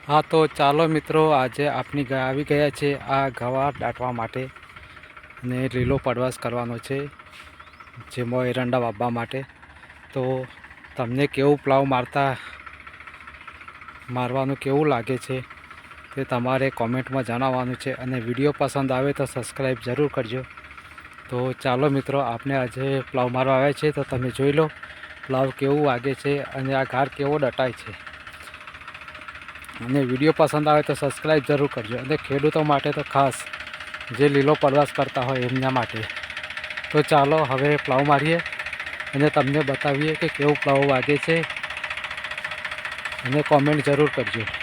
હા, તો ચાલો મિત્રો, આજે આપની આવી ગયા છે આ ગવાર દાટવા માટે અને લીલો પડવાશ કરવાનો છે, જેમાં એરંડા વાવવા માટે. તો તમને કેવું પ્લાવ મારતા, મારવાનું કેવું લાગે છે તે તમારે કોમેન્ટમાં જણાવવાનું છે અને વીડિયો પસંદ આવે તો સબસ્ક્રાઈબ જરૂર કરજો. તો ચાલો મિત્રો આપણે આજે પ્લાવ મારવા આવ્યા છે તો તમે જોઈ લો, પ્લાવ કેવું વાગે છે અને આ ઘાર કેવો દટાય છે. અને વીડિયો પસંદ આવે તો સબસ્ક્રાઈબ જરૂર કરજો. અને ખેડૂતો માટે તો ખાસ જે લીલો પ્રવાસ કરતા હોય એમના માટે. તો ચાલો હવે પ્લાવ મારીએ અને તમને બતાવીએ કે કેવું પ્લાવ વાગે છે. અને કોમેન્ટ જરૂર કરજો.